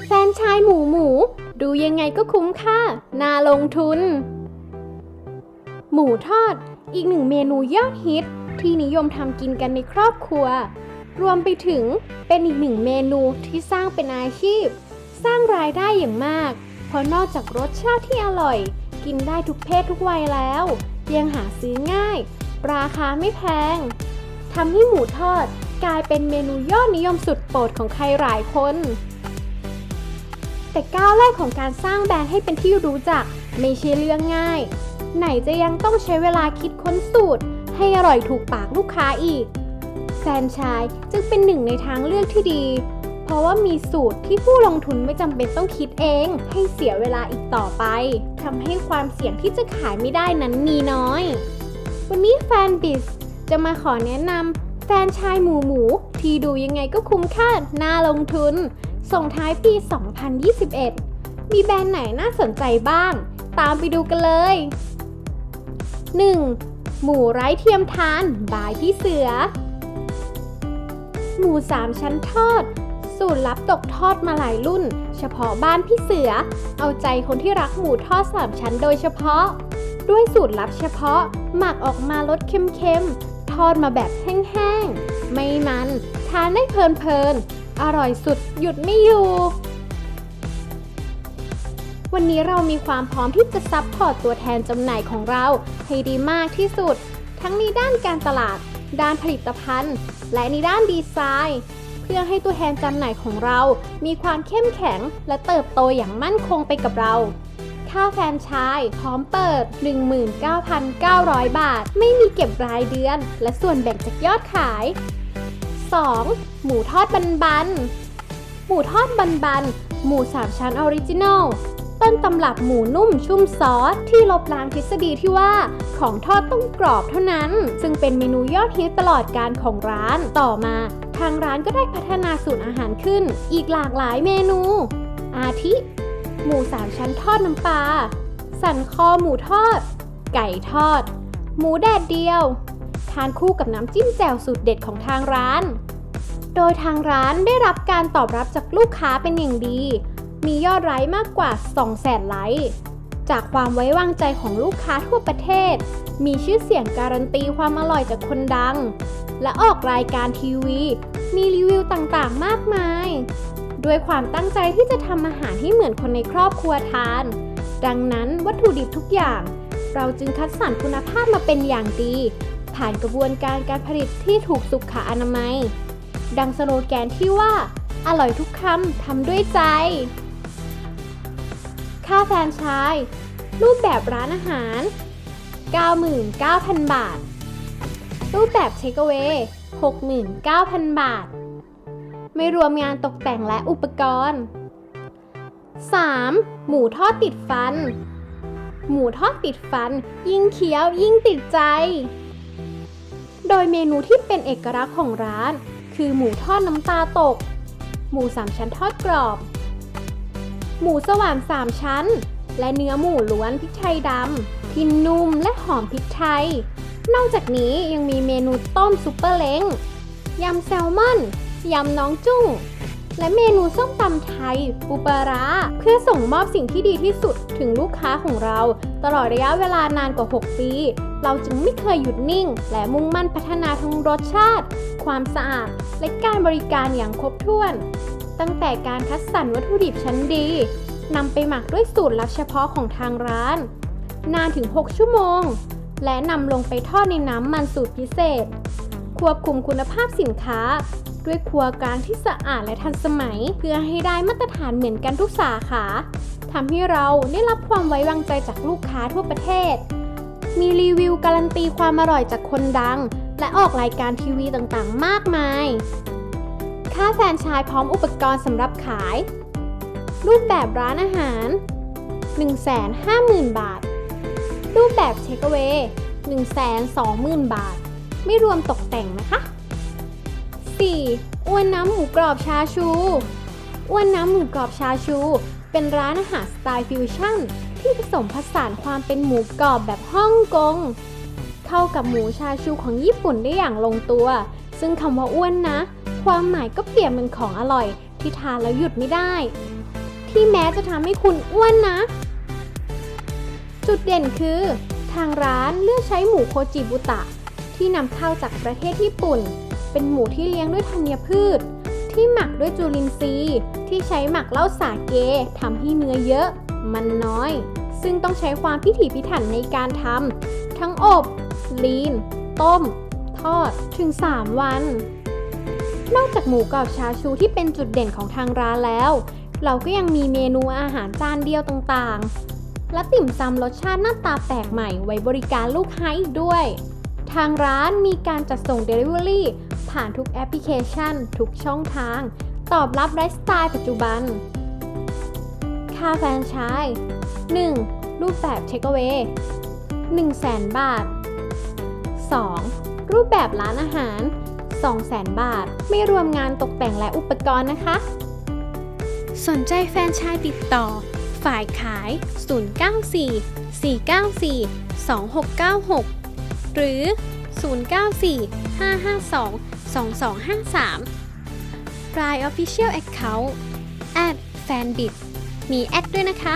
แฟนชายหมูหมู ดูยังไงก็คุ้มค่า น่าลงทุน หมูทอด อีกหนึ่งเมนูยอดฮิต ที่นิยมทำกินกันในครอบครัว รวมไปถึงเป็นอีกหนึ่งเมนูที่สร้างเป็นอาชีพ สร้างรายได้อย่างมาก เพราะนอกจากรสชาติที่อร่อย กินได้ทุกเพศทุกวัยแล้ว ยังหาซื้อง่าย ราคาไม่แพงทำให้หมูทอดกลายเป็นเมนูยอดนิยมสุดโปรดของใครหลายคน แต่ก้าวแรกของการสร้างแบรนด์ให้เป็นที่รู้จัก ไม่ใช่เรื่องง่าย ไหนจะยังต้องใช้เวลาคิดค้นสูตร ให้อร่อยถูกปากลูกค้าอีก แฟรนไชายจึงเป็นหนึ่งในทางเลือกที่ดี เพราะว่ามีสูตรที่ผู้ลงทุนไม่จำเป็นต้องคิดเอง ให้เสียเวลาอีกต่อไปทำให้ความเสี่ยงที่จะขายไม่ได้นั้นมีน้อย วันนี้แฟนบิสจะมาขอแนะนำแฟนชายหมูหมูที่ดูยังไงก็คุ้มค่าน่าลงทุน ส่งท้ายปี 2021 มีแบรนด์ไหนน่าสนใจบ้าง ตามไปดูกันเลย 1. หมูไร้เทียมทาน บายพี่เสือ หมูสามชั้นทอด สูตรลับตกทอดมาหลายรุ่น เฉพาะบ้านพี่เสือ เอาใจคนที่รักหมูทอดสามชั้นโดยเฉพาะ ด้วยสูตรลับเฉพาะ หมักออกมารสเค็มๆ ทอดมาแบบแห้งๆ ไม่มัน ทานได้เพลินๆ อร่อยสุดหยุดไม่อยู่ วันนี้เรามีความพร้อมที่จะซัพพอร์ตตัวแทนจำหน่ายของเรา ให้ดีมากที่สุด ทั้งในด้านการตลาด ด้านผลิตภัณฑ์ และในด้านดีไซน์ เพื่อให้ตัวแทนจำหน่ายของเรา มีความเข้มแข็งและเติบโตอย่างมั่นคงไปกับเราค่าแฟรนชายพร้อมเปิด 19,900 บาท ไม่มีเก็บรายเดือน และส่วนแบ่งจากยอดขาย 2. หมูทอดบันบัน หมูทอดบันบัน หมูสามชั้นออริจินัลต้นตำรับหมูนุ่มชุ่มซอส ที่ลบล้างทฤษฎีที่ว่าของทอดต้องกรอบเท่านั้น ซึ่งเป็นเมนูยอดฮิตตลอดการของร้านต่อมา ทางร้านก็ได้พัฒนาสูตรอาหารขึ้น อีกหลากหลายเมนู อาทิ หมูสามชั้นทอดน้ำปลาสันคอหมูทอด ไก่ทอด หมูแดดเดียว ทานคู่กับน้ำจิ้มแจ่วสูตรเด็ดของทางร้าน โดยทางร้านได้รับการตอบรับจากลูกค้าเป็นอย่างดี มียอดไลค์มากกว่า 200,000ไลค์ จากความไว้วางใจของลูกค้าทั่วประเทศ มีชื่อเสียงการันตีความอร่อยจากคนดัง และออกรายการทีวี มีรีวิวต่างๆ มากมายด้วยความตั้งใจที่จะทำอาหารให้เหมือนคนในครอบครัวทาน ดังนั้นวัตถุดิบทุกอย่าง เราจึงคัดสรรคุณภาพมาเป็นอย่างดี ผ่านกระบวนการการผลิตที่ถูกสุขอนามัย ดังสโลแกนที่ว่า อร่อยทุกคำทำด้วยใจ ค่าแฟรนไชายรูปแบบร้านอาหาร 99,000 บาท รูปแบบเทคเว a y 69,000 บาท ไม่รวมงานตกแต่งและอุปกรณ์ 3. หมูทอดติดฟัน หมูทอดติดฟัน ยิ่งเคี้ยวยิ่งติดใจ โดยเมนูที่เป็นเอกลักษณ์ของร้าน คือหมูทอดน้ำตาตก หมูสามชั้นทอดกรอบ หมูสว่านสามชั้น และเนื้อหมูล้วนพริกไทยดำที่นุ่มและหอมพริกไทย นอกจากนี้ยังมีเมนูต้มซุปเปอร์เล้งยำแซลมอนยำน้องจุ้ง และเมนูส้มตำไทย ปูปลาร้าเพื่อส่งมอบสิ่งที่ดีที่สุดถึงลูกค้าของเรา ตลอดระยะเวลานานกว่า 6 ปี เราจึงไม่เคยหยุดนิ่ง และมุ่งมั่นพัฒนาทั้งรสชาติ ความสะอาด และการบริการอย่างครบถ้วน ตั้งแต่การคัดสรรวัตถุดิบชั้นดีนำไปหมักด้วยสูตรลับเฉพาะของทางร้าน นานถึง 6 ชั่วโมง และนำลงไปทอดในน้ำมันสูตรพิเศษ ควบคุมคุณภาพสินค้า ด้วยครัวกลางที่สะอาดและทันสมัย เพื่อให้ได้มาตรฐานเหมือนกันทุกสาขาทำให้เราได้รับความไว้วางใจจากลูกค้าทั่วประเทศ มีรีวิวการันตีความอร่อยจากคนดัง และออกรายการทีวีต่างๆ มากมาย ค่าแฟนชายพร้อมอุปกรณ์สำหรับขาย รูปแบบร้านอาหาร 150,000 บาท รูปแบบเทคเว a y 120,000 บาท ไม่รวมตกแต่งนะคะ 4. อ้วนน้ำหมูกรอบชาชู อ้วนน้ำหมูกรอบชาชู เป็นร้านอาหารสไตล์ฟิวชั่น ที่ผสมผสานความเป็นหมูกรอบแบบฮ่องกง เข้ากับหมูชาชูของญี่ปุ่นได้อย่างลงตัว ซึ่งคำว่าอ้วนนะ ความหมายก็เปรียบเหมือนของอร่อย ที่ทานแล้วหยุดไม่ได้ ที่แม้จะทำให้คุณอ้วนนะ จุดเด่นคือ ทางร้านเลือกใช้หมูโคจิบุตะ ที่นำเข้าจากประเทศญี่ปุ่น เป็นหมูที่เลี้ยงด้วยธัญพืช ที่หมักด้วยจุลินทรีย์ ที่ใช้หมักเหล้าสาเกทำให้เนื้อเยอะมันน้อย ซึ่งต้องใช้ความพิถีพิถันในการทำทั้งอบ ลีน ต้ม ทอด ถึง 3 วัน นอกจากหมูกรอบชาชูที่เป็นจุดเด่นของทางร้านแล้ว เราก็ยังมีเมนูอาหารจานเดียวต่างๆ และติ่มซำรสชาติหน้าตาแปลกใหม่ไว้บริการลูกค้าอีกด้วย ทางร้านมีการจัดส่ง Delivery ผ่านทุกแอปพลิเคชัน ทุกช่องทาง ตอบรับไลฟ์สไตล์ปัจจุบัน ค่าแฟนชส์ 1. รูปแบบ Takeaway 100,000บาท 2. รูปแบบร้านอาหาร 200,000 บาท ไม่รวมงานตกแต่งและอุปกรณ์นะคะ สนใจแฟนชส์ติดต่อ ฝ่ายขาย 094 494 2696 หรือ 094 552 2253 Line Official Account at fanbit มีแอดด้วยนะคะ